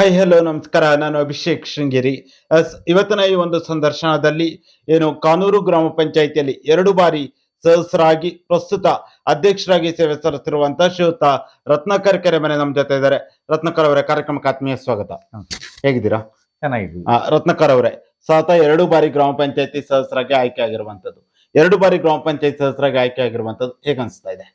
Hi hello ನಮಸ್ಕಾರ. ನಾನು ಅಭಿಷೇಕ್ ಶೃಂಗೇರಿ. ಇವತ್ತಿನ ಈ ಒಂದು ಸಂದರ್ಶನದಲ್ಲಿ ಏನು ಕಾನೂರು ಗ್ರಾಮ ಪಂಚಾಯಿತಿಯಲ್ಲಿ ಎರಡು ಬಾರಿ ಸದಸ್ಯರಾಗಿ ಪ್ರಸ್ತುತ ಅಧ್ಯಕ್ಷರಾಗಿ ಸೇವೆ ಸಲ್ಲಿಸಿರುವಂತಹ ಶ್ರೀಯುತ ಕೆರೆ ಕೆರೆಮನೆ ನಮ್ಮ ಜೊತೆ ಇದ್ದಾರೆ. ರತ್ನಕರ್ ಅವರ ಕಾರ್ಯಕ್ರಮಕ್ಕೆ ಆತ್ಮೀಯ ಸ್ವಾಗತ. ಹೇಗಿದ್ದೀರಾ? ಚೆನ್ನಾಗಿದ್ದೀನಿ ರತ್ನಾಕರ್ ಅವರೇ ಸತತ ಎರಡು ಬಾರಿ ಗ್ರಾಮ ಪಂಚಾಯಿತಿ ಸದಸ್ಯರಾಗಿ ಆಯ್ಕೆ ಆಗಿರುವಂತದ್ದು. ಎರಡು ಬಾರಿ ಗ್ರಾಮ ಪಂಚಾಯತ್ ಸದಸ್ಯರಾಗಿ ಆಯ್ಕೆ ಆಗಿರುವಂತದ್ದು ಹೇಗೆ ಅನಿಸ್ತಾ ಇದೆ?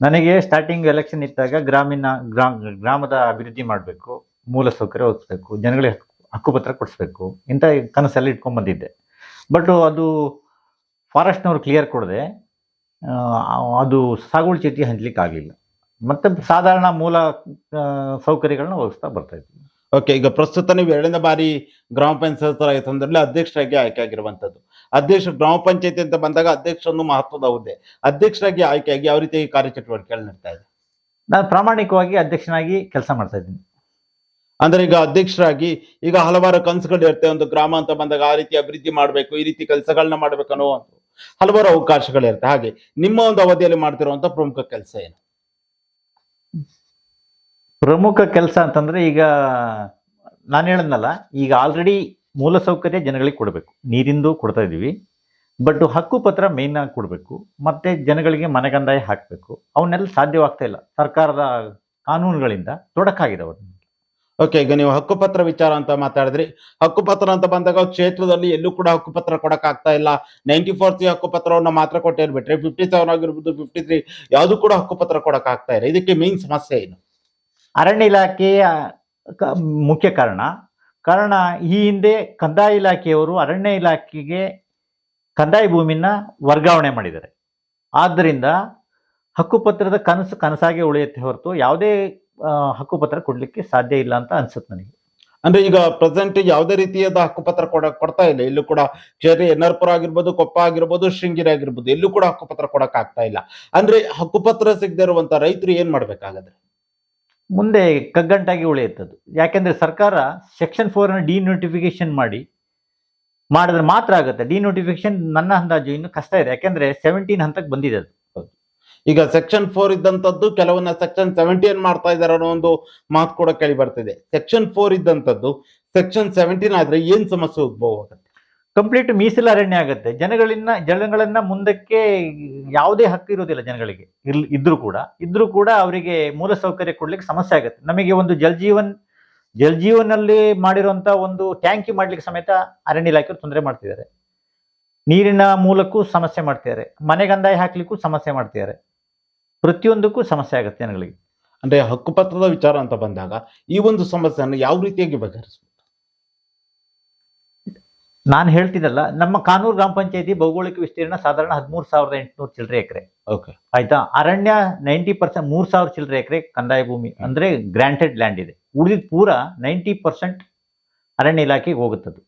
ನನಗೆ ಸ್ಟಾರ್ಟಿಂಗ್ ಎಲೆಕ್ಷನ್ ಇದ್ದಾಗ ಗ್ರಾಮೀಣ ಗ್ರಾಮ ಗ್ರಾಮದ ಅಭಿವೃದ್ಧಿ ಮಾಡಬೇಕು. ಮೂಲ ಸೌಕರ್ಯ ಒದಗಿಸ್ಬೇಕು ಜನಗಳಿಗೆ ಹಕ್ಕು- ಹಕ್ಕುಪತ್ರ ಕೊಡಿಸ್ಬೇಕು. ಇಂಥ ಕನಸೆಲ್ಲ ಇಟ್ಕೊಂಡು ಬಂದಿದ್ದೆ. ಬಟ್ ಅದು ಫಾರೆಸ್ಟ್ನವ್ರು ಕ್ಲಿಯರ್ ಕೊಡದೆ ಅದು ಸಾಗುವಳಿ ಚೀಟಿ ಹಂಚ್ಲಿಕ್ಕೆ ಆಗಲಿಲ್ಲ. ಮತ್ತೆ ಸಾಧಾರಣ ಮೂಲ ಸೌಕರ್ಯಗಳನ್ನ ಒದಗಿಸ್ತಾ ಬರ್ತಾ ಇದ್ವಿ. ಓಕೆ ಈಗ ಪ್ರಸ್ತುತ ನೀವು ಎರಡನೇ ಬಾರಿ ಗ್ರಾಮ ಪಂಚಾಯತ್ ಸಂದರ್ಭದಲ್ಲಿ ಅಧ್ಯಕ್ಷರಾಗಿ ಆಯ್ಕೆ ಆಗಿರುವಂಥದ್ದು. ಅಧ್ಯಕ್ಷ ಗ್ರಾಮ ಪಂಚಾಯತಿ ಅಂತ ಬಂದಾಗ ಅಧ್ಯಕ್ಷರನ್ನು ಮಹತ್ವದ ಹುದ್ದೆ. ಅಧ್ಯಕ್ಷರಾಗಿ ಆಯ್ಕೆಯಾಗಿ ಯಾವ ರೀತಿ ಕಾರ್ಯಚಟುವಟಿಕೆಗಳು ನಡೀತಾ ಇದೆ? ನಾನು ಪ್ರಾಮಾಣಿಕವಾಗಿ ಅಧ್ಯಕ್ಷನಾಗಿ ಕೆಲಸ ಮಾಡ್ತಾ ಇದ್ದೀನಿ. ಅಂದ್ರೆ ಈಗ ಅಧ್ಯಕ್ಷರಾಗಿ ಈಗ ಹಲವಾರು ಕನಸುಗಳು ಇರುತ್ತೆ. ಒಂದು ಗ್ರಾಮ ಅಂತ ಬಂದಾಗ ಆ ರೀತಿ ಅಭಿವೃದ್ಧಿ ಮಾಡಬೇಕು, ಈ ರೀತಿ ಕೆಲಸಗಳನ್ನ ಮಾಡ್ಬೇಕು ಅನ್ನೋ ಒಂದು ಹಲವಾರು ಅವಕಾಶಗಳಿರುತ್ತೆ. ಹಾಗೆ ನಿಮ್ಮ ಒಂದು ಅವಧಿಯಲ್ಲಿ ಮಾಡ್ತಿರುವಂತ ಪ್ರಮುಖ ಕೆಲಸ ಏನು? ಪ್ರಮುಖ ಕೆಲಸ ಅಂತಂದ್ರೆ ಈಗ ನಾನು ಹೇಳದ್ನಲ್ಲ, ಈಗ ಆಲ್ರೆಡಿ ಮೂಲಸೌಕರ್ಯ ಜನಗಳಿಗೆ ಕೊಡಬೇಕು. ನೀರಿಂದು ಕೊಡ್ತಾ ಇದೀವಿ ಬಟ್ ಹಕ್ಕು ಪತ್ರ ಮೇನ್ ಆಗಿ ಕೊಡಬೇಕು. ಮತ್ತೆ ಜನಗಳಿಗೆ ಮನೆಗಂದಾಯ ಹಾಕಬೇಕು. ಅವನ್ನೆಲ್ಲ ಸಾಧ್ಯವಾಗ್ತಾ ಇಲ್ಲ. ಸರ್ಕಾರದ ಕಾನೂನುಗಳಿಂದ ತೊಡಕಾಗಿದೆ ಅವರು. ಓಕೆ ಈಗ ನೀವು ಹಕ್ಕುಪತ್ರ ವಿಚಾರ ಅಂತ ಮಾತಾಡಿದ್ರಿ. ಹಕ್ಕುಪತ್ರ ಅಂತ ಬಂದಾಗ ಕ್ಷೇತ್ರದಲ್ಲಿ ಎಲ್ಲೂ ಕೂಡ ಹಕ್ಕುಪತ್ರ ಕೊಡಕ್ ಆಗ್ತಾ ಇಲ್ಲ. ನೈಂಟಿ ಫೋರ್ ಸಿ ಹಕ್ಕುಪತ್ರವನ್ನ ಮಾತ್ರ ಕೊಟ್ಟಿರ್ಬಿಟ್ರೆ ಫಿಫ್ಟಿ ಸೆವೆನ್ ಆಗಿರ್ಬೋದು ಫಿಫ್ಟಿ ತ್ರೀ ಯಾವ್ದು ಕೂಡ ಹಕ್ಕುಪತ್ರ ಕೊಡಕ್ ಆಗ್ತಾ ಇಲ್ಲ. ಇದಕ್ಕೆ ಮೇನ್ ಸಮಸ್ಯೆ ಏನು? ಅರಣ್ಯ ಇಲಾಖೆಯ ಮುಖ್ಯ ಕಾರಣ. ಕಾರಣ, ಈ ಹಿಂದೆ ಕಂದಾಯ ಇಲಾಖೆಯವರು ಅರಣ್ಯ ಇಲಾಖೆಗೆ ಕಂದಾಯ ಭೂಮಿನ ವರ್ಗಾವಣೆ ಮಾಡಿದ್ದಾರೆ. ಆದ್ದರಿಂದ ಹಕ್ಕುಪತ್ರದ ಕನಸು, ಕನಸಾಗಿ ಉಳಿಯುತ್ತೆ ಹೊರತು ಯಾವುದೇ ಹಕ್ಕುಪತ್ರ ಕೊಡಲಿಕ್ಕೆ ಸಾಧ್ಯ ಇಲ್ಲ ಅಂತ ಅನ್ಸುತ್ತೆ ನನಗೆ. ಅಂದ್ರೆ ಈಗ ಪ್ರೆಸೆಂಟ್ ಯಾವುದೇ ರೀತಿಯಾದ ಹಕ್ಕುಪತ್ರ ಕೊಡ ಕೊಡ್ತಾ ಇಲ್ಲ. ಎಲ್ಲೂ ಕೂಡ ಕ್ಷೇತ್ರ ಎನ್ನರ್ಪುರ ಆಗಿರ್ಬೋದು ಕೊಪ್ಪ ಆಗಿರ್ಬೋದು ಶೃಂಗೇರಿ ಆಗಿರ್ಬೋದು ಎಲ್ಲೂ ಕೂಡ ಹಕ್ಕುಪತ್ರ ಕೊಡಕ್ ಆಗ್ತಾ ಇಲ್ಲ. ಅಂದ್ರೆ ಹಕ್ಕುಪತ್ರ ಸಿಗದೆ ಇರುವಂತ ರೈತರು ಏನ್ ಮಾಡ್ಬೇಕಾಗದ್ರೆ ಮುಂದೆ ಕಗ್ಗಂಟಾಗಿ ಉಳಿಯುತ್ತದು ಯಾಕೆಂದ್ರೆ ಸರ್ಕಾರ ಸೆಕ್ಷನ್ ಫೋರ್ ಅನ್ನು ಡಿನೋಟಿಫಿಕೇಶನ್ ಮಾಡಿ ಮಾಡಿದ್ರೆ ಮಾತ್ರ ಆಗುತ್ತೆ. ಡಿನೋಟಿಫಿಕೇಶನ್ ನನ್ನ ಅಂದಾಜು ಇನ್ನು ಕಷ್ಟ ಇದೆ. ಯಾಕೆಂದ್ರೆ ಸೆವೆಂಟೀನ್ ಹಂತಕ್ಕೆ ಬಂದಿದೆ ಅದು. ಈಗ ಸೆಕ್ಷನ್ ಫೋರ್ ಇದ್ದಂಥದ್ದು ಕೆಲವನ್ನ ಸೆಕ್ಷನ್ ಸೆವೆಂಟೀನ್ ಮಾಡ್ತಾ ಇದ್ದಾರೆ ಅನ್ನೋ ಒಂದು ಮಾತು ಕೂಡ ಕೇಳಿ ಬರ್ತಿದೆ. ಸೆಕ್ಷನ್ ಫೋರ್ ಇದ್ದಂಥದ್ದು ಸೆಕ್ಷನ್ ಸೆವೆಂಟೀನ್ ಆದ್ರೆ ಏನ್ ಸಮಸ್ಯೆ ಉದ್ಭವ ಆಗುತ್ತೆ? ಕಂಪ್ಲೀಟ್ ಮೀಸಲು ಅರಣ್ಯ ಆಗುತ್ತೆ. ಜನಗಳನ್ನ ಜನಗಳನ್ನ ಮುಂದಕ್ಕೆ ಯಾವುದೇ ಹಕ್ಕು ಇರೋದಿಲ್ಲ ಜನಗಳಿಗೆ. ಇರ್ಲ್ ಇದ್ರೂ ಕೂಡ. ಇದ್ರೂ ಕೂಡ ಅವರಿಗೆ ಮೂಲ ಸೌಕರ್ಯ ಕೊಡ್ಲಿಕ್ಕೆ ಸಮಸ್ಯೆ ಆಗುತ್ತೆ. ನಮಗೆ ಒಂದು ಜಲ್ ಜೀವನ್, ಜಲ್ ಜೀವನಲ್ಲಿ ಮಾಡಿರುವಂತ ಒಂದು ಟ್ಯಾಂಕಿ ಮಾಡ್ಲಿಕ್ಕೆ ಸಮೇತ ಅರಣ್ಯ ಇಲಾಖೆ ತೊಂದರೆ ಮಾಡ್ತಿದ್ದಾರೆ. ನೀರಿನ ಮೂಲಕ್ಕೂ ಸಮಸ್ಯೆ ಮಾಡ್ತಿದ್ದಾರೆ. ಮನೆಗಂದಾಯ ಹಾಕ್ಲಿಕ್ಕೂ ಸಮಸ್ಯೆ ಮಾಡ್ತಿದ್ದಾರೆ. ಪ್ರತಿಯೊಂದಕ್ಕೂ ಸಮಸ್ಯೆ ಆಗುತ್ತೆ ಜನಗಳಿಗೆ. ಅಂದ್ರೆ ಹಕ್ಕುಪತ್ರದ ವಿಚಾರ ಅಂತ ಬಂದಾಗ ಈ ಒಂದು ಸಮಸ್ಯೆಯನ್ನು ಯಾವ ರೀತಿಯಾಗಿ ಬಗೆಹರಿಸಬಹುದು ನಾನು ಹೇಳ್ತಿದ್ದಲ್ಲ ನಮ್ಮ ಕಾನೂರು ಗ್ರಾಮ ಪಂಚಾಯತಿ ಭೌಗೋಳಿಕ ವಿಸ್ತೀರ್ಣ ಸಾಧಾರಣ ಹದಿಮೂರು ಸಾವಿರದ ಎಂಟುನೂರು ಚಿಲ್ಲರೆ ಎಕರೆ. ಓಕೆ. ಆಯ್ತಾ? ಅರಣ್ಯ ನೈಂಟಿ ಪರ್ಸೆಂಟ್ ಮೂರು ಸಾವಿರ ಚಿಲ್ಲರೆ ಎಕರೆ ಕಂದಾಯ ಭೂಮಿ ಅಂದ್ರೆ ಗ್ರಾಂಟೆಡ್ ಲ್ಯಾಂಡ್ ಇದೆ. ಉಳಿದ ಪೂರ ನೈಂಟಿ ಪರ್ಸೆಂಟ್ ಅರಣ್ಯ ಇಲಾಖೆಗೆ ಹೋಗುತ್ತದು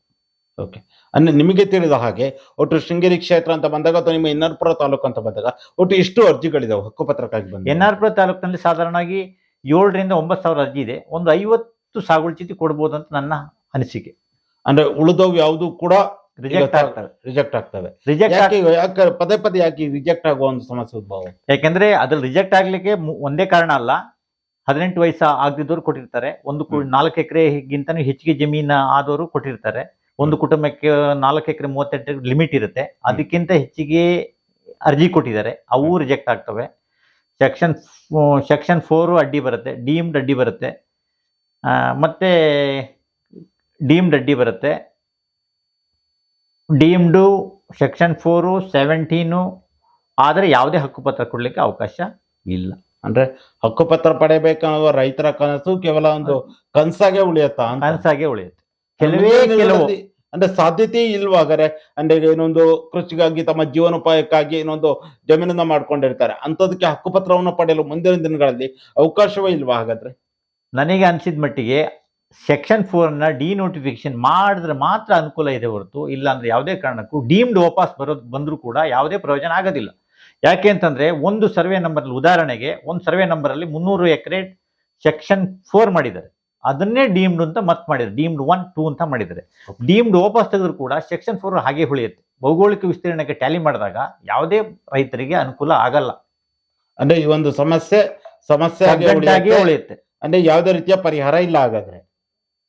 ಓಕೆ ಅಂದ್ರೆ ನಿಮಗೆ ತಿಳಿದ ಹಾಗೆ ಒಟ್ಟು ಶೃಂಗೇರಿ ಕ್ಷೇತ್ರ ಅಂತ ಬಂದಾಗ ಅಥವಾ ನಿಮ್ಮ ಎನ್ಆರ್ಪುರ ತಾಲೂಕು ಅಂತ ಬಂದಾಗ ಒಟ್ಟು ಎಷ್ಟು ಅರ್ಜಿಗಳಿದಾವೆ ಹಕ್ಕುಪತ್ರಕ್ಕಾಗಿ ಬಂದ ಎನ್ಆರ್ಪುರ ಆರ್ ತಾಲೂಕಿನಲ್ಲಿ ಸಾಧಾರಣವಾಗಿ ಏಳರಿಂದ ಒಂಬತ್ತು ಸಾವಿರ ಅರ್ಜಿ ಇದೆ. ಒಂದು ಐವತ್ತು ಸಾಗುವಳಿ ಚೀಟಿ ಕೊಡ್ಬೋದು ಅಂತ ನನ್ನ ಅನಿಸಿಕೆ. ಅಂದ್ರೆ ಉಳಿದವು ಯಾವುದು ಕೂಡ ರಿಜೆಕ್ಟ್ ಆಗ್ತವೆ. ರಿಜೆಕ್ಟ್ ಆಗ್ತವೆ. ರಿಜೆಕ್ಟ್ ಯಾಕೆ ಯಾಕೆ ಪದೇ ಪದೇ ಯಾಕೆ ರಿಜೆಕ್ಟ್ ಆಗುವ ಒಂದು ಸಮಸ್ಯೆ ಉದ್ಭವ ಯಾಕೆಂದ್ರೆ ಅದ್ರಲ್ಲಿ ರಿಜೆಕ್ಟ್ ಆಗ್ಲಿಕ್ಕೆ ಒಂದೇ ಕಾರಣ ಅಲ್ಲ. ಹದಿನೆಂಟು ವಯಸ್ಸು ಆಗದಿದ್ದವ್ರು ಕೊಟ್ಟಿರ್ತಾರೆ. ಒಂದು. ನಾಲ್ಕು ಎಕರೆಗಿಂತನೂ ಹೆಚ್ಚಿಗೆ ಜಮೀನ ಆದವರು ಕೊಟ್ಟಿರ್ತಾರೆ. ಒಂದು ಕುಟುಂಬಕ್ಕೆ ನಾಲ್ಕು ಎಕರೆ ಮೂವತ್ತೆಂಟು ಲಿಮಿಟ್ ಇರುತ್ತೆ. ಅದಕ್ಕಿಂತ ಹೆಚ್ಚಿಗೆ ಅರ್ಜಿ ಕೊಟ್ಟಿದ್ದಾರೆ. ಅವು ರಿಜೆಕ್ಟ್ ಆಗ್ತವೆ. ಸೆಕ್ಷನ್ ಸೆಕ್ಷನ್ ಫೋರು ಅಡ್ಡಿ ಬರುತ್ತೆ. ಡೀಮ್ಡ್ ಅಡ್ಡಿ ಬರುತ್ತೆ. ಮತ್ತೆ ಡೀಮ್ಡ್ ಅಡ್ಡಿ ಬರುತ್ತೆ. ಡೀಮ್ಡು ಸೆಕ್ಷನ್ ಫೋರು ಸೆವೆಂಟೀನು ಆದರೆ ಯಾವುದೇ ಹಕ್ಕುಪತ್ರ ಕೊಡಲಿಕ್ಕೆ ಅವಕಾಶ ಇಲ್ಲ. ಅಂದ್ರೆ ಹಕ್ಕುಪತ್ರ ಪಡೆಯಬೇಕನ್ನೋದು ರೈತರ ಕನಸು ಕೇವಲ ಒಂದು ಕನಸಾಗೆ ಉಳಿಯತ್ತಾ ಕನಸಾಗೆ ಉಳಿಯುತ್ತೆ. ಕೆಲವೇ ಕೆಲವು ಅಂದ್ರೆ ಸಾಧ್ಯತೆ ಇಲ್ವಾಗರೆ ಅಂದ್ರೆ ಏನೊಂದು ಕೃಷಿಗಾಗಿ ತಮ್ಮ ಜೀವನೋಪಾಯಕ್ಕಾಗಿ ಏನೊಂದು ಜಮೀನನ್ನ ಮಾಡ್ಕೊಂಡಿರ್ತಾರೆ. ಅಂತದಕ್ಕೆ ಹಕ್ಕುಪತ್ರವನ್ನು ಪಡೆಯಲು ಮುಂದಿನ ದಿನಗಳಲ್ಲಿ ಅವಕಾಶವೇ ಇಲ್ವಾ ಹಾಗಾದ್ರೆ? ನನಗೆ ಅನಿಸಿದ ಮಟ್ಟಿಗೆ ಸೆಕ್ಷನ್ 4ನ ಡಿ ನೋಟಿಫಿಕೇಶನ್ ಮಾಡಿದ್ರೆ ಮಾತ್ರ ಅನುಕೂಲ ಇದೆ ಹೊರತು ಇಲ್ಲ ಅಂದ್ರೆ ಯಾವುದೇ ಕಾರಣಕ್ಕೂ ಡೀಮ್ಡ್ ವಾಪಸ್ ಬರೋದು ಬಂದರೂ ಕೂಡ ಯಾವುದೇ ಪ್ರಯೋಜನ ಆಗೋದಿಲ್ಲ. ಯಾಕೆ ಅಂತಂದ್ರೆ ಒಂದು ಸರ್ವೆ ನಂಬರ್ ಉದಾಹರಣೆಗೆ ಒಂದು ಸರ್ವೆ ನಂಬರ್ ಅಲ್ಲಿ ಮುನ್ನೂರು ಎಕರೆ ಸೆಕ್ಷನ್ ಫೋರ್ ಮಾಡಿದ್ದಾರೆ. ಅದನ್ನೇ ಡೀಮ್ಡ್ ಅಂತ ಮತ್ ಮಾಡಿದ್ರು. ಡೀಮ್ಡ್ ಒನ್ ಟೂ ಅಂತ ಮಾಡಿದ್ದಾರೆ. ಡೀಮ್ಡ್ ವಾಪಸ್ ತೆಗೆದ್ರು ಕೂಡ ಸೆಕ್ಷನ್ ಫೋರ್ ಹಾಗೆ ಉಳಿಯುತ್ತೆ. ಭೌಗೋಳಿಕ ವಿಸ್ತೀರ್ಣಕ್ಕೆ ಟ್ಯಾಲಿ ಮಾಡಿದಾಗ ಯಾವುದೇ ರೈತರಿಗೆ ಅನುಕೂಲ ಆಗಲ್ಲ. ಅಂದ್ರೆ ಈ ಒಂದು ಸಮಸ್ಯೆ ಸಮಸ್ಯೆ ಉಳಿಯತ್ತೆ. ಅಂದ್ರೆ ಯಾವುದೇ ರೀತಿಯ ಪರಿಹಾರ ಇಲ್ಲ ಹಾಗಾದ್ರೆ.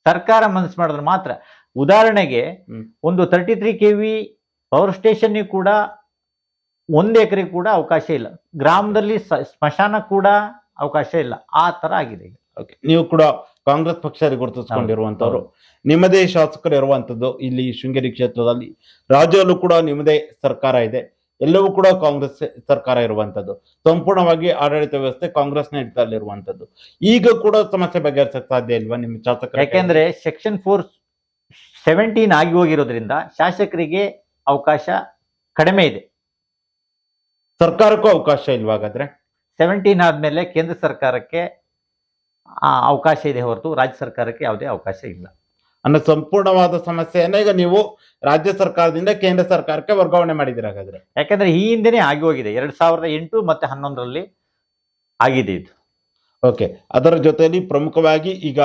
ಸರ್ಕಾರ ಮನಸ್ಸು ಮಾಡಿದ್ರೆ ಮಾತ್ರ. ಉದಾಹರಣೆಗೆ ಒಂದು thirty three K V power station ಕೂಡ ಒಂದು ಎಕರೆ ಕೂಡ ಅವಕಾಶ ಇಲ್ಲ. ಗ್ರಾಮದಲ್ಲಿ ಸ್ಮಶಾನ ಕೂಡ ಅವಕಾಶ ಇಲ್ಲ. ಆ ತರ ಆಗಿದೆ. ನೀವು ಕೂಡ ಕಾಂಗ್ರೆಸ್ ಪಕ್ಷ ಗುರುತಿಸಿಕೊಂಡಿರುವಂತವ್ರು ನಿಮ್ಮದೇ ಶಾಸಕರು ಇರುವಂತದ್ದು ಇಲ್ಲಿ ಶೃಂಗೇರಿ ಕ್ಷೇತ್ರದಲ್ಲಿ. ರಾಜ್ಯದಲ್ಲೂ ಕೂಡ ನಿಮ್ಮದೇ ಸರ್ಕಾರ ಇದೆ. ಎಲ್ಲವೂ ಕೂಡ ಕಾಂಗ್ರೆಸ್ ಸರ್ಕಾರ ಇರುವಂತದ್ದು. ಸಂಪೂರ್ಣವಾಗಿ ಆಡಳಿತ ವ್ಯವಸ್ಥೆ ಕಾಂಗ್ರೆಸ್ ಹಿಡಿತಲ್ಲಿರುವಂತದ್ದು. ಈಗ ಕೂಡ ಸಮಸ್ಯೆ ಬಗೆಹರಿಸಕ್ ಸಾಧ್ಯ ಇಲ್ವಾ ನಿಮ್ಮ ಶಾಸಕರು ಯಾಕೆಂದ್ರೆ ಸೆಕ್ಷನ್ ಫೋರ್ ಸೆವೆಂಟೀನ್ ಆಗಿ ಹೋಗಿರೋದ್ರಿಂದ ಶಾಸಕರಿಗೆ ಅವಕಾಶ ಕಡಿಮೆ ಇದೆ. ಸರ್ಕಾರಕ್ಕೂ ಅವಕಾಶ ಇಲ್ವಾಗಾದ್ರೆ? ಸೆವೆಂಟೀನ್ ಆದ್ಮೇಲೆ ಕೇಂದ್ರ ಸರ್ಕಾರಕ್ಕೆ ಆ, ಅವಕಾಶ ಇದೆ ಹೊರತು ರಾಜ್ಯ ಸರ್ಕಾರಕ್ಕೆ ಯಾವುದೇ ಅವಕಾಶ ಇಲ್ಲ. ಅನ್ನೋ ಸಂಪೂರ್ಣವಾದ ಸಮಸ್ಯೆಯನ್ನು ಈಗ ನೀವು ರಾಜ್ಯ ಸರ್ಕಾರದಿಂದ ಕೇಂದ್ರ ಸರ್ಕಾರಕ್ಕೆ ವರ್ಗಾವಣೆ ಮಾಡಿದಿರ ಹಾಗಾದ್ರೆ? ಯಾಕಂದ್ರೆ ಈ ಹಿಂದೆನೇ ಆಗಿ ಹೋಗಿದೆ. ಎರಡ್ ಸಾವಿರದ ಎಂಟು ಮತ್ತೆ ಹನ್ನೊಂದರಲ್ಲಿ ಆಗಿದೆ ಇದು. ಓಕೆ ಅದರ ಜೊತೆಯಲ್ಲಿ ಪ್ರಮುಖವಾಗಿ ಈಗ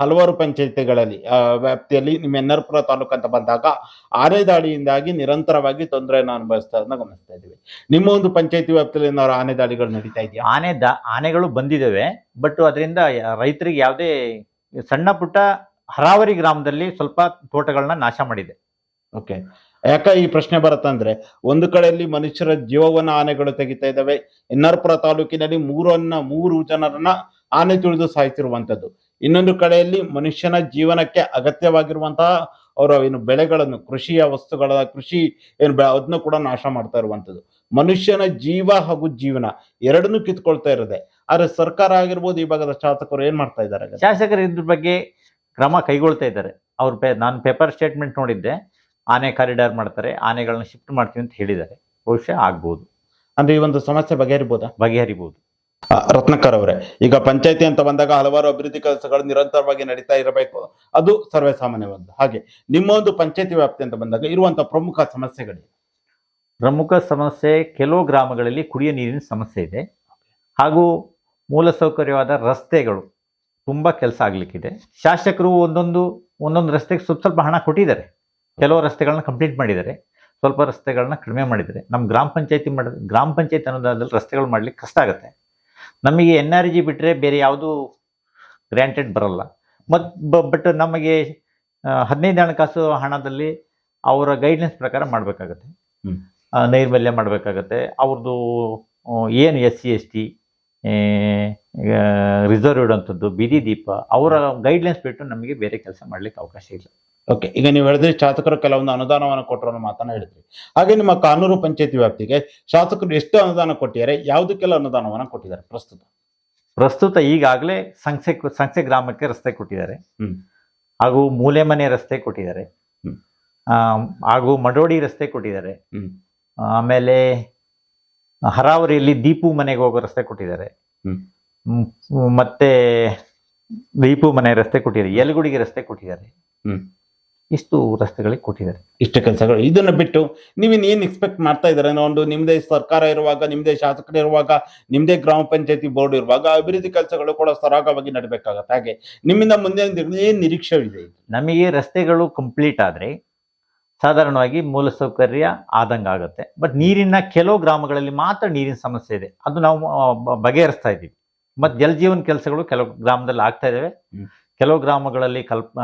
ಹಲವಾರು ಪಂಚಾಯತಿಗಳಲ್ಲಿ ವ್ಯಾಪ್ತಿಯಲ್ಲಿ ನಿಮ್ಮ ಎನ್ನರ್ಪುರ ತಾಲೂಕು ಅಂತ ಬಂದಾಗ ಆನೆ ದಾಳಿಯಿಂದಾಗಿ ನಿರಂತರವಾಗಿ ತೊಂದರೆಯನ್ನು ಅನುಭವಿಸ್ತಾ ಗಮನಿಸ್ತಾ ಇದ್ದೀವಿ. ನಿಮ್ಮ ಒಂದು ಪಂಚಾಯತಿ ವ್ಯಾಪ್ತಿಯಲ್ಲಿ ಏನಾದ್ರು ಆನೆ ದಾಳಿಗಳು ನಡೀತಾ ಇದೆಯಾ? ಆನೆ ದ ಆನೆಗಳು ಬಂದಿದ್ದಾವೆ. ಬಟ್ ಅದರಿಂದ ರೈತರಿಗೆ ಯಾವುದೇ ಸಣ್ಣ ಪುಟ್ಟ ಹರಾವರಿ ಗ್ರಾಮದಲ್ಲಿ ಸ್ವಲ್ಪ ತೋಟಗಳನ್ನ ನಾಶ ಮಾಡಿದೆ. ಓಕೆ ಯಾಕ ಈ ಪ್ರಶ್ನೆ ಬರುತ್ತಂದ್ರೆ ಒಂದು ಕಡೆಯಲ್ಲಿ ಮನುಷ್ಯರ ಜೀವವನ್ನ ಆನೆಗಳು ತೆಗಿತಾ ಇದ್ದಾವೆ ಎನ್ನರ್ಪುರ ತಾಲೂಕಿನಲ್ಲಿ ಮೂರನ್ನ, ಮೂರು ಜನರನ್ನ ಆನೆ ತುಳಿದು ಸಾಯ್ತಿರುವಂಥದ್ದು ಇನ್ನೊಂದು ಕಡೆಯಲ್ಲಿ ಮನುಷ್ಯನ ಜೀವನಕ್ಕೆ ಅಗತ್ಯವಾಗಿರುವಂತಹ ಅವರ ಏನು ಬೆಳೆಗಳನ್ನು, ಕೃಷಿಯ ವಸ್ತುಗಳ ಕೃಷಿ ಏನು ಅದನ್ನು ಕೂಡ ನಾಶ ಮಾಡ್ತಾ ಇರುವಂಥದ್ದು. ಮನುಷ್ಯನ ಜೀವ ಹಾಗೂ ಜೀವನ ಎರಡನ್ನೂ ಕಿತ್ಕೊಳ್ತಾ ಇರದೆ ಆದ್ರೆ ಸರ್ಕಾರ ಆಗಿರ್ಬೋದು, ಈ ಭಾಗದ ಶಾಸಕರು ಏನ್ ಮಾಡ್ತಾ ಇದ್ದಾರೆ? ಶಾಸಕರು ಇದ್ರ ಬಗ್ಗೆ ಕ್ರಮ ಕೈಗೊಳ್ತಾ ಇದ್ದಾರೆ. ಅವ್ರ ಪೇ, ನಾನು ಪೇಪರ್ ಸ್ಟೇಟ್ಮೆಂಟ್ ನೋಡಿದ್ದೆ. ಆನೆ ಕಾರಿಡಾರ್ ಮಾಡ್ತಾರೆ ಆನೆಗಳನ್ನ ಶಿಫ್ಟ್ ಮಾಡ್ತೀವಿ ಅಂತ ಹೇಳಿದ್ದಾರೆ. ಬಹುಶಃ ಆಗ್ಬೋದು. ಅಂದ್ರೆ ಈ ಒಂದು ಸಮಸ್ಯೆ ಬಗೆಹರಿಬಹುದಾ ಬಗೆಹರಿಬಹುದು ರತ್ನಕರ್ ಅವರೇ ಈಗ ಪಂಚಾಯತಿ ಅಂತ ಬಂದಾಗ ಹಲವಾರು ಅಭಿವೃದ್ಧಿ ಕೆಲಸಗಳು ನಿರಂತರವಾಗಿ ನಡೀತಾ ಇರಬೇಕು. ಅದು ಸರ್ವೇ ಸಾಮಾನ್ಯವಾದ ಹಾಗೆ ನಿಮ್ಮ ಒಂದು ಪಂಚಾಯತಿ ವ್ಯಾಪ್ತಿ ಅಂತ ಬಂದಾಗ ಇರುವಂತಹ ಪ್ರಮುಖ ಸಮಸ್ಯೆಗಳು ಪ್ರಮುಖ ಸಮಸ್ಯೆ ಕೆಲವು ಗ್ರಾಮಗಳಲ್ಲಿ ಕುಡಿಯೋ ನೀರಿನ ಸಮಸ್ಯೆ ಇದೆ. ಹಾಗೂ ಮೂಲಸೌಕರ್ಯವಾದ ರಸ್ತೆಗಳು ತುಂಬ ಕೆಲಸ ಆಗ್ಲಿಕ್ಕಿದೆ. ಶಾಸಕರು ಒಂದೊಂದು ಒಂದೊಂದು ರಸ್ತೆಗೆ ಸ್ವಲ್ಪ ಸ್ವಲ್ಪ ಹಣ ಕೊಟ್ಟಿದ್ದಾರೆ. ಕೆಲವು ರಸ್ತೆಗಳನ್ನ ಕಂಪ್ಲೀಟ್ ಮಾಡಿದ್ದಾರೆ. ಸ್ವಲ್ಪ ರಸ್ತೆಗಳನ್ನ ಕಡಿಮೆ ಮಾಡಿದ್ದಾರೆ. ನಮ್ಮ ಗ್ರಾಮ ಪಂಚಾಯತಿ ಮಾಡ ಗ್ರಾಮ ಪಂಚಾಯತ್ ಅನುದಾನದಲ್ಲಿ ರಸ್ತೆಗಳು ಮಾಡ್ಲಿಕ್ಕೆ ಕಷ್ಟ ಆಗುತ್ತೆ. ನಮಗೆ ಎನ್ ಆರ್ ಜಿ ಬಿಟ್ಟರೆ ಬೇರೆ ಯಾವುದು ಗ್ರ್ಯಾಂಟೆಡ್ ಬರಲ್ಲ. ಮತ್ತು ಬಟ್ ನಮಗೆ ಹದಿನೈದು ಹಣಕಾಸು ಹಣದಲ್ಲಿ ಅವರ ಗೈಡ್ಲೈನ್ಸ್ ಪ್ರಕಾರ ಮಾಡಬೇಕಾಗತ್ತೆ. ನೈರ್ಮಲ್ಯ ಮಾಡಬೇಕಾಗತ್ತೆ. ಅವ್ರದ್ದು ಏನು S C S T reserve ಇಡುವಂಥದ್ದು ಬೀದಿ ದೀಪ ಅವರ ಗೈಡ್ಲೈನ್ಸ್ ಬಿಟ್ಟು ನಮಗೆ ಬೇರೆ ಕೆಲಸ ಮಾಡಲಿಕ್ಕೆ ಅವಕಾಶ ಇಲ್ಲ. ಓಕೆ ಈಗ ನೀವು ಹೇಳಿದ್ರೆ ಶಾಸಕರು ಕೆಲವೊಂದು ಅನುದಾನವನ್ನು ಕೊಟ್ಟರು ಅನ್ನೋ ಮಾತನ್ನ ಹೇಳಿದ್ರಿ. ಹಾಗೆ ನಿಮ್ಮ ಕಾನೂರು ಪಂಚಾಯತಿ ವ್ಯಾಪ್ತಿಗೆ ಶಾಸಕರು ಎಷ್ಟು ಅನುದಾನ ಕೊಟ್ಟಿದ್ದಾರೆ ಯಾವುದಕ್ಕೆಲ್ಲ ಅನುದಾನವನ್ನು ಕೊಟ್ಟಿದ್ದಾರೆ ಪ್ರಸ್ತುತ? ಪ್ರಸ್ತುತ ಈಗಾಗಲೇ ಸಂಸೆ ಸಂಸೆ ಗ್ರಾಮಕ್ಕೆ ರಸ್ತೆ ಕೊಟ್ಟಿದ್ದಾರೆ. ಹಾಗೂ ಹಾಗೂ ಮೂಲೆಮನೆ ರಸ್ತೆ ಕೊಟ್ಟಿದ್ದಾರೆ. ಹಾಗೂ ಮಡೋಡಿ ರಸ್ತೆ ಕೊಟ್ಟಿದ್ದಾರೆ. ಆಮೇಲೆ ಹರಾವರಿಯಲ್ಲಿ ದೀಪು ಮನೆಗೆ ಹೋಗೋ ರಸ್ತೆ ಕೊಟ್ಟಿದ್ದಾರೆ. ಮತ್ತೆ ದೀಪು ಮನೆ ರಸ್ತೆ ಕೊಟ್ಟಿದ್ದಾರೆ. ಯಲಗುಡಿಗೆ ರಸ್ತೆ ಕೊಟ್ಟಿದ್ದಾರೆ. ಹ್ಮ್. ಇಷ್ಟು ರಸ್ತೆಗಳಿಗೆ ಕೊಟ್ಟಿದ್ದಾರೆ. ಇಷ್ಟು ಕೆಲಸಗಳು. ಇದನ್ನ ಬಿಟ್ಟು ನೀವಿನ್ ಏನು ಎಕ್ಸ್ಪೆಕ್ಟ್ ಮಾಡ್ತಾ ಇದ್ದಾರೆ? ಒಂದು ನಿಮ್ದೇ ಸರ್ಕಾರ ಇರುವಾಗ ನಿಮ್ದೇ ಶಾಸಕರು ಇರುವಾಗ ನಿಮ್ದೇ ಗ್ರಾಮ ಪಂಚಾಯತಿ ಬೋರ್ಡ್ ಇರುವಾಗ ಅಭಿವೃದ್ಧಿ ಕೆಲಸಗಳು ಕೂಡ ಸರಾಗವಾಗಿ ನಡಬೇಕಾಗತ್ತೆ. ಹಾಗೆ ನಿಮ್ಮಿಂದ ಮುಂದೆ ಏನ್ ನಿರೀಕ್ಷೆ ಇದೆ ನಮಗೆ ರಸ್ತೆಗಳು ಕಂಪ್ಲೀಟ್ ಆದರೆ ಸಾಧಾರಣವಾಗಿ ಮೂಲಸೌಕರ್ಯ ಆದಂಗೆ ಆಗುತ್ತೆ. ಬಟ್ ನೀರಿನ ಕೆಲವು ಗ್ರಾಮಗಳಲ್ಲಿ ಮಾತ್ರ ನೀರಿನ ಸಮಸ್ಯೆ ಇದೆ. ಅದು ನಾವು ಬಗೆಹರಿಸ್ತಾ ಇದ್ದೀವಿ. ಮತ್ತು ಜಲಜೀವನ ಕೆಲಸಗಳು ಕೆಲವು ಗ್ರಾಮದಲ್ಲಿ ಆಗ್ತಾ ಇದ್ದಾವೆ. ಕೆಲವು ಗ್ರಾಮಗಳಲ್ಲಿ ಕಲ್ಪ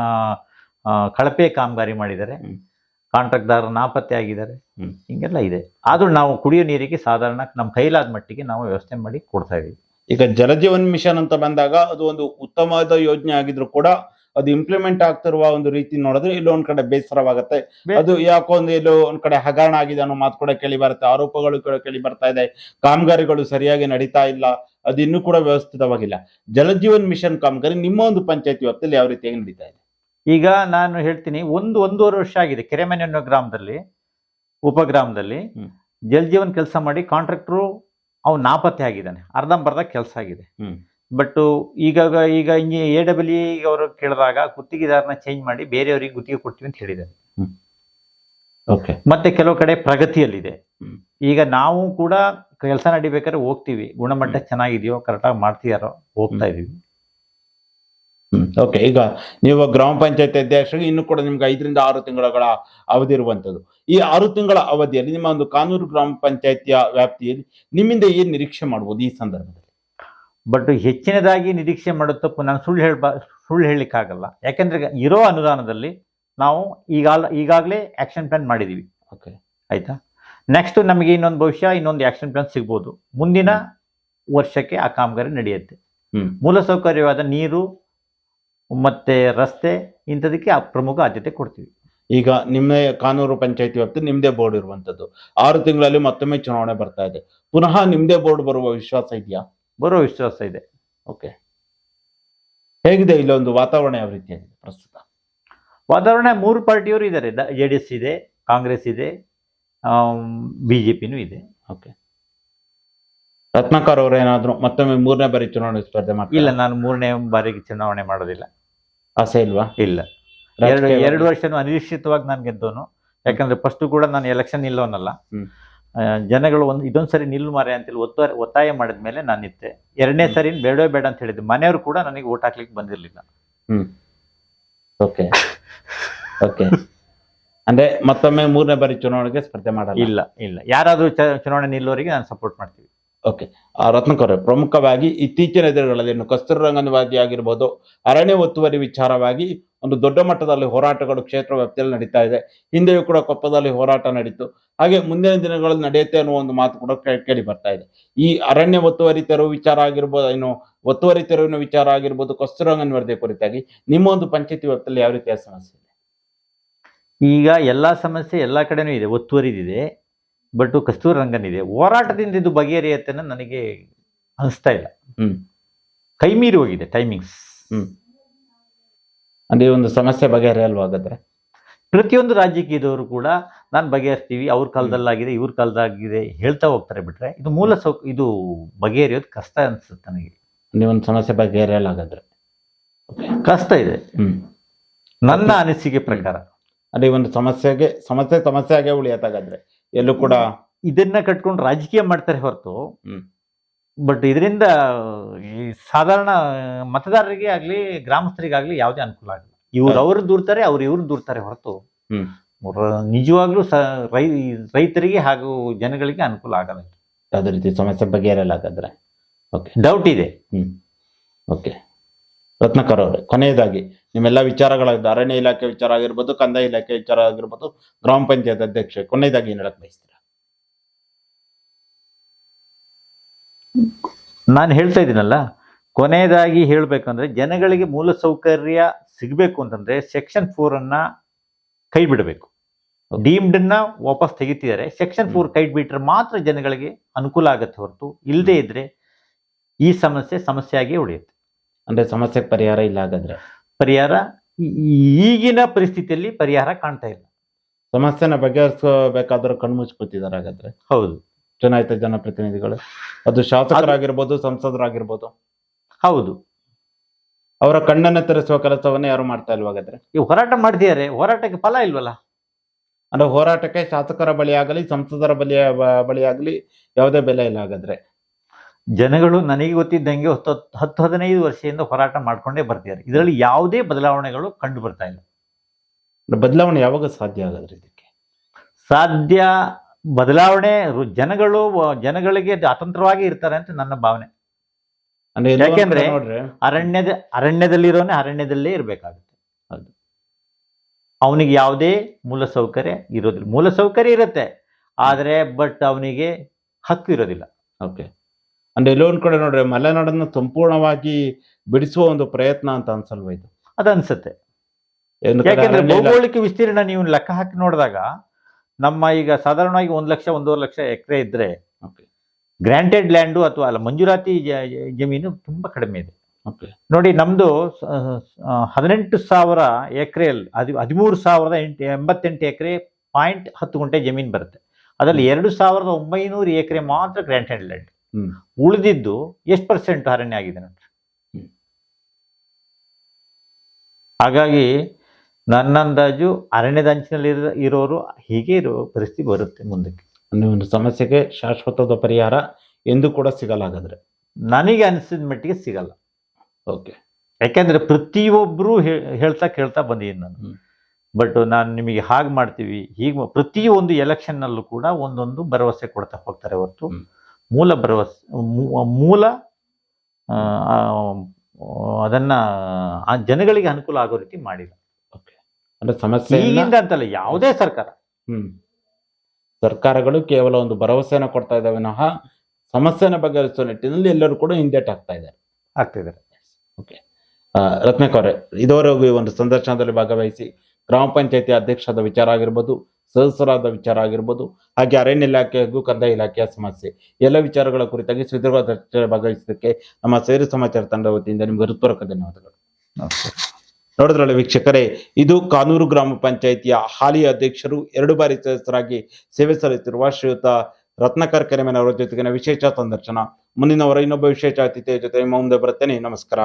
ಕಳಪೆ ಕಾಮಗಾರಿ ಮಾಡಿದ್ದಾರೆ. ಕಾಂಟ್ರಾಕ್ಟ್ದಾರ ನಾಪತ್ತೆ ಆಗಿದ್ದಾರೆ. ಹ್ಮ್. ಹಿಂಗೆಲ್ಲ ಇದೆ. ಆದ್ರೂ ನಾವು ಕುಡಿಯೋ ನೀರಿಗೆ ಸಾಧಾರಣ ನಮ್ಮ ಕೈಲಾದ ಮಟ್ಟಿಗೆ ನಾವು ವ್ಯವಸ್ಥೆ ಮಾಡಿ ಕೊಡ್ತಾ ಇದ್ದೀವಿ. ಈಗ ಜಲಜೀವನ್ ಮಿಷನ್ ಅಂತ ಬಂದಾಗ ಅದು ಒಂದು ಉತ್ತಮವಾದ ಯೋಜನೆ ಆಗಿದ್ರು ಕೂಡ ಅದು ಇಂಪ್ಲಿಮೆಂಟ್ ಆಗ್ತಿರುವ ಒಂದು ರೀತಿ ನೋಡಿದ್ರೆ ಇಲ್ಲೋ ಒಂದ್ ಕಡೆ ಬೇಸರವಾಗುತ್ತೆ. ಅದು ಯಾಕೋ ಒಂದು ಎಲ್ಲೋ ಒಂದ್ ಕಡೆ ಹಗರಣ ಆಗಿದೆ ಅನ್ನೋ ಮಾತು ಕೂಡ ಕೇಳಿ ಬರುತ್ತೆ. ಆರೋಪಗಳು ಕೂಡ ಕೇಳಿ ಬರ್ತಾ ಇದೆ. ಕಾಮಗಾರಿಗಳು ಸರಿಯಾಗಿ ನಡೀತಾ ಇಲ್ಲ. ಅದು ಇನ್ನೂ ಕೂಡ ವ್ಯವಸ್ಥಿತವಾಗಿಲ್ಲ. ಜಲಜೀವನ್ ಮಿಷನ್ ಕಾಮಗಾರಿ ನಿಮ್ಮ ಒಂದು ಪಂಚಾಯತಿ ವ್ಯಾಪ್ತಿಯಲ್ಲಿ ಯಾವ ರೀತಿಯಾಗಿ ನಡೀತಾ ಇದೆ? ಈಗ ನಾನು ಹೇಳ್ತೀನಿ ಒಂದು ಒಂದೂವರೆ ವರ್ಷ ಆಗಿದೆ ಕೆರೆಮನೆ ಅನ್ನೋ ಗ್ರಾಮದಲ್ಲಿ ಉಪಗ್ರಾಮದಲ್ಲಿ. ಜಲ್ ಜೀವನ್ ಕೆಲಸ ಮಾಡಿ ಕಾಂಟ್ರಾಕ್ಟ್ರು ಅವ್ನು ನಾಪತ್ತೆ ಆಗಿದ್ದಾನೆ ಅರ್ಧಂಬರ್ಧ ಕೆಲಸ ಆಗಿದೆ. ಬಟ್ ಈಗ ಈಗ ಎ ಡಬ್ಲ್ಯೂ ಅವರು ಕೇಳಿದಾಗ ಗುತ್ತಿಗೆದಾರನ ಚೇಂಜ್ ಮಾಡಿ ಬೇರೆಯವರಿಗೆ ಗುತ್ತಿಗೆ ಕೊಡ್ತೀವಿ ಅಂತ ಹೇಳಿದ್ದಾರೆ. ಓಕೆ ಮತ್ತೆ ಕೆಲವು ಕಡೆ ಪ್ರಗತಿಯಲ್ಲಿದೆ. ಈಗ ನಾವು ಕೂಡ ಕೆಲಸ ನಡಿಬೇಕಾದ್ರೆ ಹೋಗ್ತೀವಿ. ಗುಣಮಟ್ಟ ಚೆನ್ನಾಗಿದೆಯೋ ಕರೆಕ್ಟಾಗಿ ಮಾಡ್ತಿದಾರೋ ಹೋಗ್ತಾ ಇದೀವಿ ಓಕೆ ಈಗ ನೀವು ಗ್ರಾಮ ಪಂಚಾಯತ್ ಅಧ್ಯಕ್ಷರಿಗೆ ಇನ್ನು ಕೂಡ ನಿಮ್ಗೆ ಐದರಿಂದ ಆರು ತಿಂಗಳ ಅವಧಿ ಇರುವಂತದ್ದು ಈ ಆರು ತಿಂಗಳ ಅವಧಿಯಲ್ಲಿ ನಿಮ್ಮ ಒಂದು ಕಾನೂರು ಗ್ರಾಮ ಪಂಚಾಯತಿಯ ವ್ಯಾಪ್ತಿಯಲ್ಲಿ ನಿಮ್ಮಿಂದ ಏನು ನಿರೀಕ್ಷೆ ಮಾಡ್ಬೋದು ಈ ಸಂದರ್ಭದಲ್ಲಿ? ಬಟ್ ಹೆಚ್ಚಿನದಾಗಿ ನಿರೀಕ್ಷೆ ಮಾಡೋ ತಪ್ಪು ನಾನು ಸುಳ್ಳು ಹೇಳ್ಬಾ ಸುಳ್ಳು ಹೇಳಲಿಕ್ಕಾಗಲ್ಲ. ಯಾಕೆಂದ್ರೆ ಇರೋ ಅನುದಾನದಲ್ಲಿ ನಾವು ಈಗಾಲ ಈಗಾಗಲೇ ಆಕ್ಷನ್ ಪ್ಲಾನ್ ಮಾಡಿದ್ದೀವಿ ಓಕೆ ಆಯ್ತಾ? ನೆಕ್ಸ್ಟ್ ನಮಗೆ ಇನ್ನೊಂದು ಭವಿಷ್ಯ ಇನ್ನೊಂದು ಆಕ್ಷನ್ ಪ್ಲಾನ್ ಸಿಗ್ಬೋದು. ಮುಂದಿನ ವರ್ಷಕ್ಕೆ ಆ ಕಾಮಗಾರಿ ನಡೆಯುತ್ತೆ. ಮೂಲಸೌಕರ್ಯವಾದ ನೀರು ಮತ್ತೆ ರಸ್ತೆ ಇಂಥದಕ್ಕೆ ಪ್ರಮುಖ ಆದ್ಯತೆ ಕೊಡ್ತೀವಿ. ಈಗ ನಿಮ್ಮದೇ ಕಾನೂರು ಪಂಚಾಯತಿ ವ್ಯಾಪ್ತಿ ನಿಮ್ಮದೇ ಬೋರ್ಡ್ ಇರುವಂಥದ್ದು. ಆರು ತಿಂಗಳಲ್ಲಿ ಮತ್ತೊಮ್ಮೆ ಚುನಾವಣೆ ಬರ್ತಾ ಇದೆ. ಪುನಃ ನಿಮ್ಮದೇ ಬೋರ್ಡ್ ಬರುವ ವಿಶ್ವಾಸ ಇದೆಯಾ? ಬರೋ ವಿಶ್ವಾಸ ಇದೆ. ಓಕೆ. ಹೇಗಿದೆ ಇಲ್ಲೊಂದು ವಾತಾವರಣ ಯಾವ ರೀತಿಯಾಗಿದೆ ಪ್ರಸ್ತುತ? ವಾತಾವರಣ ಮೂರು ಪಾರ್ಟಿಯವರು ಇದ್ದಾರೆ. ಜೆ ಡಿ ಎಸ್ ಇದೆ ಕಾಂಗ್ರೆಸ್ ಇದೆ ಬಿ ಜೆ ಪಿನೂ ಇದೆ. ಓಕೆ. ರತ್ನಾಕರ್ ಅವರು ಏನಾದ್ರು ಮತ್ತೊಮ್ಮೆ ಮೂರನೇ ಬಾರಿ ಚುನಾವಣೆ ಸ್ಪರ್ಧೆ ಇಲ್ಲ ನಾನು ಮೂರನೇ ಬಾರಿಗೆ ಚುನಾವಣೆ ಮಾಡೋದಿಲ್ಲ. ಆಸೆ ಇಲ್ವಾ ಇಲ್ಲ. ಎರಡು? ಎರಡು ವರ್ಷನೂ ಅನಿರೀಕ್ಷಿತವಾಗಿ ನಾನು ಗೆದ್ದವನು. ಯಾಕಂದ್ರೆ ಫಸ್ಟ್ ಕೂಡ ನಾನು ಎಲೆಕ್ಷನ್ ನಿಲ್ಲೋನಲ್ಲ. ಜನಗಳು ಒಂದು ಇದೊಂದು ಸರಿ ನಿಲ್ಲು ಮಾರೆ ಅಂತೇಳಿ ಒತ್ತಾಯ ಒತ್ತಾಯ ಮಾಡಿದ ಮೇಲೆ ನಾನು ನಿಂತೆ. ಎರಡನೇ. ಸರಿ ಬೇಡವೇ ಬೇಡ ಅಂತ ಹೇಳಿದ್ದೆ. ಮನೆಯವರು ಕೂಡ ನನಗೆ ಓಟ್ ಹಾಕ್ಲಿಕ್ಕೆ ಬಂದಿರಲಿಲ್ಲ. ಹ್ಮ್. ಓಕೆ. ಓಕೆ. ಅಂದ್ರೆ ಮತ್ತೊಮ್ಮೆ ಮೂರನೇ ಬಾರಿ ಚುನಾವಣೆಗೆ ಸ್ಪರ್ಧೆ ಮಾಡಲ್ಲ? ಇಲ್ಲ ಇಲ್ಲ. ಯಾರಾದ್ರೂ ಚುನಾವಣೆ ನಿಲ್ಲೋರಿಗೆ ನಾನು ಸಪೋರ್ಟ್ ಮಾಡ್ತೀವಿ. ಓಕೆ ಆ, ರತ್ನ ಅವರೇ, ಪ್ರಮುಖವಾಗಿ ಇತ್ತೀಚಿನ ದಿನಗಳಲ್ಲಿ ಕಸ್ತೂರಿ ಆಗಿರ್ಬೋದು ಅರಣ್ಯ ಒತ್ತುವರಿ ವಿಚಾರವಾಗಿ ಒಂದು ದೊಡ್ಡ ಮಟ್ಟದಲ್ಲಿ ಹೋರಾಟಗಳು ಕ್ಷೇತ್ರ ವ್ಯಾಪ್ತಿಯಲ್ಲಿ ನಡೀತಾ ಇದೆ. ಹಿಂದೆಯೂ ಕೂಡ ಕೊಪ್ಪದಲ್ಲಿ ಹೋರಾಟ ನಡೀತು. ಹಾಗೆ ಮುಂದಿನ ದಿನಗಳಲ್ಲಿ ನಡೆಯುತ್ತೆ ಅನ್ನುವ ಒಂದು ಮಾತು ಕೂಡ ಕೇಳಿ ಬರ್ತಾ ಇದೆ. ಈ ಅರಣ್ಯ ಒತ್ತುವರಿ ತೆರವು ವಿಚಾರ ಆಗಿರ್ಬೋದು ಏನು ಒತ್ತುವರಿ ತೆರವಿನ ವಿಚಾರ ಆಗಿರ್ಬೋದು ಕಸ್ತೂರಿ ರಂಗನವರದಿ ಕುರಿತಾಗಿ ನಿಮ್ಮ ಒಂದು ಪಂಚಾಯತಿ ವ್ಯಾಪ್ತಿಯಲ್ಲಿ ಯಾವ ರೀತಿಯ ಸಮಸ್ಯೆ ಈಗ ಎಲ್ಲ ಸಮಸ್ಯೆ ಎಲ್ಲ ಕಡೆನೂ ಇದೆ ಒತ್ತುವರಿದಿದೆ. ಬಟ್ ಕಸ್ತೂರಿ ರಂಗನ್ ಇದೆ. ಹೋರಾಟದಿಂದ ಇದು ಬಗೆಹರಿಯುತ್ತೆ ನನಗೆ ಅನಿಸ್ತಾ ಇಲ್ಲ. ಹ್ಮ್. ಕೈ ಮೀರಿ ಹೋಗಿದೆ ಟೈಮಿಂಗ್ಸ್ ಅಂದ್ರೆ ಈ ಒಂದು ಸಮಸ್ಯೆ ಬಗೆಹರಿಯಲ್ವಾ ಹಾಗಾದ್ರೆ? ಪ್ರತಿಯೊಂದು ರಾಜಕೀಯದವರು ಕೂಡ ನಾನು ಬಗೆಹರಿಸ್ತೀವಿ ಅವ್ರ ಕಾಲದಲ್ಲಾಗಿದೆ ಇವ್ರ ಕಾಲದಾಗಿದೆ ಹೇಳ್ತಾ ಹೋಗ್ತಾರೆ ಬಿಟ್ರೆ ಇದು ಮೂಲ ಸೌ ಇದು ಬಗೆಹರಿಯೋದು ಕಷ್ಟ ಅನ್ಸುತ್ತೆ ನನಗೆ. ನೀವೊಂದು ಸಮಸ್ಯೆ ಬಗೆಹರಿಯಲ್ಲ ಹಾಗಾದ್ರೆ? ಕಷ್ಟ ಇದೆ. ಹ್ಮ್. ನನ್ನ ಅನಿಸಿಕೆ ಪ್ರಕಾರ. ಅದೇ ಒಂದು ಸಮಸ್ಯೆಗೆ ಸಮಸ್ಯೆ ಸಮಸ್ಯೆ ಆಗೇ ಉಳಿಯತ್ತಾಗಾದ್ರೆ ಎಲ್ಲೂ ಕೂಡ ಇದನ್ನ ಕಟ್ಕೊಂಡು ರಾಜಕೀಯ ಮಾಡ್ತಾರೆ ಹೊರತು. ಬಟ್ ಇದರಿಂದ ಈ ಸಾಧಾರಣ ಮತದಾರರಿಗೆ ಆಗ್ಲಿ ಗ್ರಾಮಸ್ಥರಿಗಾಗ್ಲಿ ಯಾವುದೇ ಅನುಕೂಲ ಆಗಲ್ಲ. ಇವ್ರು. ಅವ್ರು ದೂರ್ತಾರೆ ಅವ್ರು ಇವ್ರು ದೂರ್ತಾರೆ ಹೊರತು. ನಿಜವಾಗ್ಲೂ ರೈತರಿಗೆ ಹಾಗೂ ಜನಗಳಿಗೆ ಅನುಕೂಲ ಆಗಲ್ಲ ಯಾವುದೇ ರೀತಿ ಸಮಸ್ಯೆ ಬಗೆಹರಿಯಲ್ಲ ಹಾಗಾದ್ರೆ. ಡೌಟ್ ಇದೆ. ಹ್ಮ್. ಓಕೆ ರತ್ನಾಕರ್ ಅವರೇ ಕೊನೆಯದಾಗಿ. ನಿಮ್ಮೆಲ್ಲ ವಿಚಾರಗಳಾಗಿದೆ ಅರಣ್ಯ ಇಲಾಖೆ ವಿಚಾರ ಆಗಿರ್ಬೋದು ಕಂದಾಯ ಇಲಾಖೆ ವಿಚಾರ ಆಗಿರ್ಬೋದು ಗ್ರಾಮ ಪಂಚಾಯತ್ ಅಧ್ಯಕ್ಷ ಕೊನೆಯದಾಗಿ ಏನ್ ಹೇಳಕ್ ಬಯಸ್ತೀರಾ? ನಾನು ಹೇಳ್ತಾ ಇದ್ದೀನಲ್ಲ ಕೊನೆಯದಾಗಿ ಹೇಳ್ಬೇಕಂದ್ರೆ ಜನಗಳಿಗೆ ಮೂಲ ಸೌಕರ್ಯ ಸಿಗಬೇಕು ಅಂತಂದ್ರೆ ಸೆಕ್ಷನ್ ಫೋರ್ ಅನ್ನ ಕೈ ಬಿಡಬೇಕು. ಡೀಮ್ಡ್ ಅನ್ನ ವಾಪಸ್ ತೆಗಿತಿದ್ದಾರೆ ಸೆಕ್ಷನ್ ಫೋರ್ ಕೈ ಬಿಟ್ರೆ ಮಾತ್ರ ಜನಗಳಿಗೆ ಅನುಕೂಲ ಆಗತ್ತೆ ಹೊರತು ಇಲ್ಲದೆ ಇದ್ರೆ ಈ ಸಮಸ್ಯೆ ಸಮಸ್ಯೆಯಾಗಿ ಉಳಿಯುತ್ತೆ. ಅಂದ್ರೆ ಸಮಸ್ಯೆ ಪರಿಹಾರ ಇಲ್ಲ ಹಾಗಾದ್ರೆ? ಪರಿಹಾರ? ಈಗಿನ ಪರಿಸ್ಥಿತಿಯಲ್ಲಿ ಪರಿಹಾರ ಕಾಣ್ತಾ ಇಲ್ಲ. ಸಮಸ್ಯೆನ ಬಗೆಹರಿಸಬೇಕಾದ್ರೆ ಕಣ್ಮುಚ್ಕೋತಿದ್ದಾರೆ ಹಾಗಾದ್ರೆ. ಹೌದು. ಚುನಾಯಿತ ಜನಪ್ರತಿನಿಧಿಗಳು. ಅದು ಶಾಸಕರಾಗಿರ್ಬೋದು ಸಂಸದರಾಗಿರ್ಬೋದು. ಹೌದು. ಅವರ ಕಣ್ಣನ್ನು ತರಿಸುವ ಕೆಲಸವನ್ನ ಯಾರು ಮಾಡ್ತಾ ಇಲ್ವಾ ಹಾಗಾದ್ರೆ? ಈ ಹೋರಾಟ ಮಾಡಿದ್ಯಾರೆ ಹೋರಾಟಕ್ಕೆ ಫಲ ಇಲ್ವಲ್ಲ? ಅಂದ್ರೆ ಹೋರಾಟಕ್ಕೆ ಶಾಸಕರ ಬಳಿ ಆಗಲಿ ಸಂಸದರ ಬಳಿ ಬಳಿ ಆಗಲಿ ಯಾವುದೇ ಬೆಲೆ ಇಲ್ಲ ಹಾಗಾದ್ರೆ. ಜನಗಳು ನನಗೆ ಗೊತ್ತಿದ್ದಂಗೆ ಹತ್ತು ಹತ್ತು ಹದಿನೈದು ವರ್ಷದಿಂದ ಹೋರಾಟ ಮಾಡ್ಕೊಂಡೇ ಬರ್ತಿದ್ದಾರೆ. ಇದರಲ್ಲಿ ಯಾವುದೇ ಬದಲಾವಣೆಗಳು ಕಂಡು ಬರ್ತಾ ಇಲ್ಲ. ಬದಲಾವಣೆ ಯಾವಾಗ ಸಾಧ್ಯ ಆಗಾದ್ರೆ ಇದಕ್ಕೆ? ಸಾಧ್ಯ ಬದಲಾವಣೆ ಜನಗಳು ಜನಗಳಿಗೆ ಅತಂತ್ರವಾಗಿ ಇರ್ತಾರೆ ಅಂತ ನನ್ನ ಭಾವನೆ. ಯಾಕೆಂದ್ರೆ- ಅರಣ್ಯದ ಅರಣ್ಯದಲ್ಲಿರೋನೆ ಅರಣ್ಯದಲ್ಲೇ ಇರಬೇಕಾಗುತ್ತೆ. ಹೌದು. ಅವನಿಗೆ ಯಾವುದೇ ಮೂಲ ಸೌಕರ್ಯ ಇರೋದಿಲ್ಲ. ಮೂಲ ಸೌಕರ್ಯ ಇರುತ್ತೆ. ಆದರೆ ಬಟ್ ಅವನಿಗೆ ಹಕ್ಕು ಇರೋದಿಲ್ಲ. ಓಕೆ. ಅಂದ್ರೆ ಎಲ್ಲೋ ಒಂದ್ ಕಡೆ ನೋಡ್ರೆ ಮಲೆನಾಡನ್ನು ಸಂಪೂರ್ಣವಾಗಿ ಬಿಡಿಸುವ ಒಂದು ಪ್ರಯತ್ನ ಅಂತ ಅನ್ಸಲ್ವ ಇದು ಅದು ಅನ್ಸುತ್ತೆ ಯಾಕೆಂದ್ರೆ ಭೌಗೋಳಿಕ ವಿಸ್ತೀರ್ಣ ನೀವು ಲೆಕ್ಕ ಹಾಕಿ ನೋಡಿದಾಗ ನಮ್ಮ ಈಗ ಸಾಧಾರಣವಾಗಿ ಒಂದ್ ಲಕ್ಷ ಒಂದೂವರೆ ಲಕ್ಷ ಎಕರೆ ಇದ್ರೆ. ಗ್ರಾಂಟೆಡ್ ಲ್ಯಾಂಡು ಅಥವಾ ಅಲ್ಲ ಮಂಜೂರಾತಿ ಜಮೀನು ತುಂಬಾ ಕಡಿಮೆ ಇದೆ. ನೋಡಿ ನಮ್ದು ಹದಿನೆಂಟು ಸಾವಿರ ಎಕರೆಯಲ್ಲಿ ಅದು ಹದಿಮೂರು ಸಾವಿರದ ಎಂಟು ಎಂಬತ್ತೆಂಟು ಎಕರೆ ಪಾಯಿಂಟ್ ಹತ್ತು ಗುಂಟೆ ಜಮೀನು ಬರುತ್ತೆ ಅದರಲ್ಲಿ ಎರಡು ಸಾವಿರದ ಒಂಬೈನೂರು ಎಕರೆ ಮಾತ್ರ ಗ್ರಾಂಟೆಡ್ ಲ್ಯಾಂಡ್. ಉಳಿದಿದ್ದು ಎಷ್ಟು ಪರ್ಸೆಂಟ್ ಅರಣ್ಯ ಆಗಿದೆ ನೋಡ್ರಿ. ಹಾಗಾಗಿ ನನ್ನ ಅಂದಾಜು ಅರಣ್ಯದ ಅಂಚಿನಲ್ಲಿ ಇರೋ- ಇರೋರು ಹೀಗೆ ಇರೋ ಪರಿಸ್ಥಿತಿ ಬರುತ್ತೆ ಮುಂದಕ್ಕೆ. ಒಂದು ಸಮಸ್ಯೆಗೆ ಶಾಶ್ವತದ ಪರಿಹಾರ ಎಂದು ಕೂಡ ಸಿಗಲಾಗದ್ರೆ. ಹಾಗಾದ್ರೆ ನನಗೆ ಅನಿಸಿದ ಮಟ್ಟಿಗೆ ಸಿಗಲ್ಲ. ಓಕೆ. ಯಾಕೆಂದ್ರೆ ಪ್ರತಿಯೊಬ್ಬರು ಹೇಳ್ತಾ ಕೇಳ್ತಾ ಬಂದಿದ್ದೀನಿ ನಾನು. ಬಟ್ ನಾನು ನಿಮಗೆ ಹಾಗೆ ಮಾಡ್ತೀವಿ ಹೀಗೆ ಪ್ರತಿಯೊಂದು ಎಲೆಕ್ಷನ್ನಲ್ಲೂ ಕೂಡ ಒಂದೊಂದು ಭರವಸೆ ಕೊಡ್ತಾ ಹೋಗ್ತಾರೆ ಹೊರತು. ಮೂಲ ಭರವಸೆ ಮೂಲ ಅದನ್ನ ಆ ಜನಗಳಿಗೆ ಅನುಕೂಲ ಆಗೋ ರೀತಿ ಮಾಡಿಲ್ಲ. ಅಂದ್ರೆ ಸಮಸ್ಯೆ ಈಗಿಂದ ಅಂತಲ್ಲ ಯಾವುದೇ ಸರ್ಕಾರ. ಹ್ಮ್. ಸರ್ಕಾರಗಳು ಕೇವಲ ಒಂದು ಭರವಸೆಯನ್ನು ಕೊಡ್ತಾ ಇದ್ದಾವೆ ವಿನಃ ಸಮಸ್ಯೆನ ಬಗೆಹರಿಸುವ ನಿಟ್ಟಿನಲ್ಲಿ ಎಲ್ಲರೂ ಕೂಡ ಹಿಂದೇಟ್ ಆಗ್ತಾ ಇದ್ದಾರೆ. ಆಗ್ತಿದ್ದಾರೆ ಇದ್ದಾರೆ. ಓಕೆ ಇದುವರೆಗೂ ಈ ಒಂದು ಸಂದರ್ಶನದಲ್ಲಿ ಭಾಗವಹಿಸಿ ಗ್ರಾಮ ಪಂಚಾಯತಿ ಅಧ್ಯಕ್ಷದ ವಿಚಾರ ಆಗಿರ್ಬೋದು ಸದಸ್ಯರಾದ ವಿಚಾರ ಆಗಿರ್ಬೋದು. ಹಾಗೆ ಅರಣ್ಯ ಇಲಾಖೆ ಹಾಗೂ ಕಂದಾಯ ಇಲಾಖೆಯ ಸಮಸ್ಯೆ. ಎಲ್ಲ ವಿಚಾರಗಳ ಕುರಿತಾಗಿ ಸುದೀರ್ಘ ಚರ್ಚೆ ಭಾಗವಹಿಸಿದ್ದಕ್ಕೆ ನಮ್ಮ ಸೇರಿ ಸಮಾಚಾರ ತಂಡ ವತಿಯಿಂದ ನಿಮಗೆ ಹೃತ್ಪೂರ್ವಕ ಧನ್ಯವಾದಗಳು. ನೋಡಿದ್ರಲ್ಲ ವೀಕ್ಷಕರೇ ಇದು ಕಾನೂರು ಗ್ರಾಮ ಪಂಚಾಯಿತಿಯ ಹಾಲಿ ಅಧ್ಯಕ್ಷರು ಎರಡು ಬಾರಿ ಸದಸ್ಯರಾಗಿ ಸೇವೆ ಸಲ್ಲಿಸಿರುವ ಶ್ರೀಯುತ ರತ್ನಾಕರ್ ಕೆರೆಮನವರ ಜೊತೆಗಿನ ವಿಶೇಷ ಸಂದರ್ಶನ. ಮುಂದಿನ ವರ ಇನ್ನೊಬ್ಬ ವಿಶೇಷ ಅತಿಥಿಯ ಜೊತೆ ಮುಂದೆ ಬರುತ್ತೇನೆ ನಮಸ್ಕಾರ.